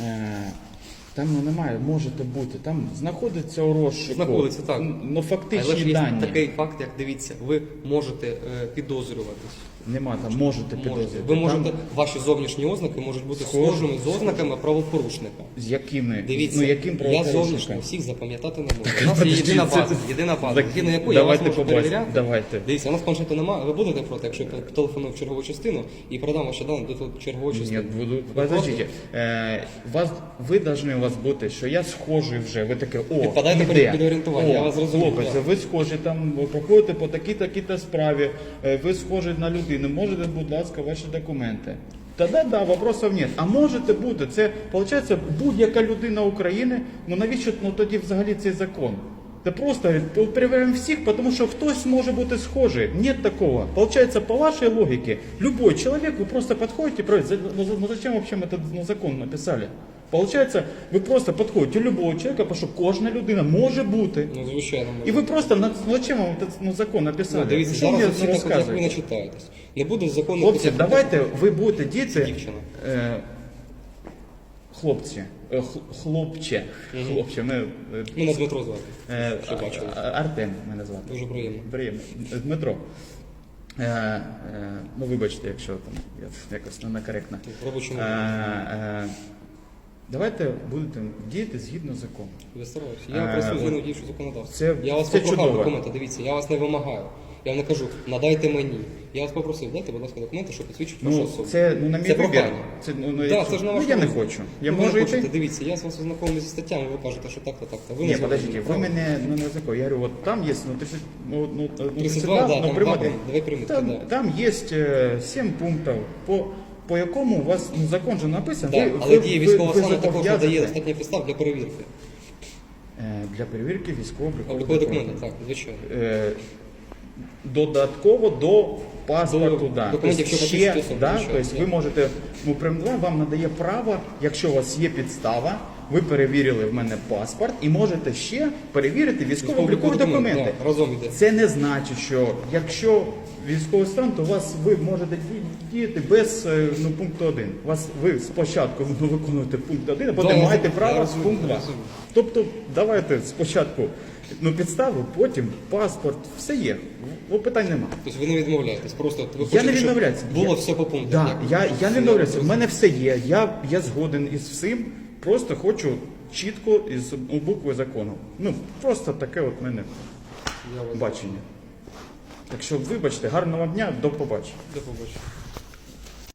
Е, Там ну, немає, можете бути. Там знаходиться у розшуку. Знаходиться, так. Ну, Але ж є дані. такий факт, як дивіться, ви можете е, підозрюватись. Нема там, можете підозрювати. Ви можете, Там, ваші зовнішні ознаки можуть бути Схожі. схожими з ознаками правопорушника. з якими? Дивіться, ну, яким я зовнішньо всіх запам'ятати не можу. У нас є єдина це- база, єдина база, згідно якої я вас давайте можу побачимо. перевіряти. Давайте. Дивіться, у нас планшету немає. Ви будете проти, якщо я телефоную в чергову частину і продам ваші дані до чергової частини? Нет, буду. Ви Подождите. Е, вас, ви должны у вас бути, що я схожий вже. Ви таке, о, Підпадаєте іде. під орієнтування, О, я вас Хлопець, так. ви схожі там, ви проходите по такій такій-то справі, е, ви схожі на людину. Можете, будь ласка, ваші документи. Та да, да, вопросов нет. А можете бути, це, виходить, будь-яка людина України, ну навіщо ну, тоді взагалі цей закон? Це просто перевіряємо всіх, тому що хтось може бути схожий. Нет такого. Получается, по вашей логике, любой человек, вы просто подходите, и проверяете. ну, за- ну зачем вообще мы этот ну, закон написали? Получается, ви просто підходите до любого человека, тому що кожна людина може бути. Ну, звичайно, І може. ви просто на- зачем вам этот, ну, закон написали? Ну, дивіться, Що зараз усі так, як ви не читаєтесь. Не буде закону. Хлопці, давайте ви будете діти. Дівчина. Е, хлопці. Е, хлопче. Хлопче. Ми, е, Мене Дмитро звати. е, Що бачили? Артем мене звати. Дуже приємно. Приємно. Дмитро. Е, е, ну, вибачте, якщо там я якось не некоректно. Робочому Е, е, давайте будете діяти згідно закону. Я стараюся. Я Е, працюю от- згідно діючого законодавства. Це- я вас це попрохав чудово. документи, дивіться, я вас не вимагаю. Я вам не кажу, надайте мені. Я вас попросив, дайте, будь ласка, документи, що підсвідчують вашу Ну, особу. це ну, на мій Це вибір. прохання. Це, ну, ну, Да, якщо- це ж на ну, ваш я не хочу. Я Ну, ви можу не йти. дивіться, я з вас ознакомлюсь зі статтями, ви кажете, що так-то, так-то. Ви Ні, не подождите, ви мене ну, не закон. Я говорю, вот там есть, ну, 30, ну, ну, ну, 32, да, там прямо- два пункти, давай примітки, там, да. там э, 7 пунктів, по, по якому у вас ну, закон же написаний. Так, ви, але ви- дії ви- військового ви стану також надає зобов'язані, достатньо підстав для перевірки. е, Для перевірки військово-облікових Облікові документи, так, звичайно. Е, Додатково до паспорту, До да. документів, Тобто що ще, посвідчують особу, да, тобто ви можете, ну, прям вам надає право, якщо у вас є підстава, ви перевірили в мене паспорт і можете ще перевірити військово-облікові документи. да, разом іде. Це не значить, що якщо військовий стан, то вас ви можете діяти без е, ну, пункту 1. Вас ви спочатку ну, виконуєте пункт 1, а потім я маєте право з пункту 2. Тобто давайте спочатку ну, підставу, потім паспорт, все є. Ну, питань нема. Тобто ви не відмовляєтесь, просто ви Я не щоб відмовляюся. Було Я- все по пункту. Да, я, я не відмовляюся. В мене все є. Я, я згоден із всім. Просто хочу чітко із у букви закону. Ну, просто таке от мене Я вас бачення. Так що, вибачте, гарного вам дня, до побачення. до побачення.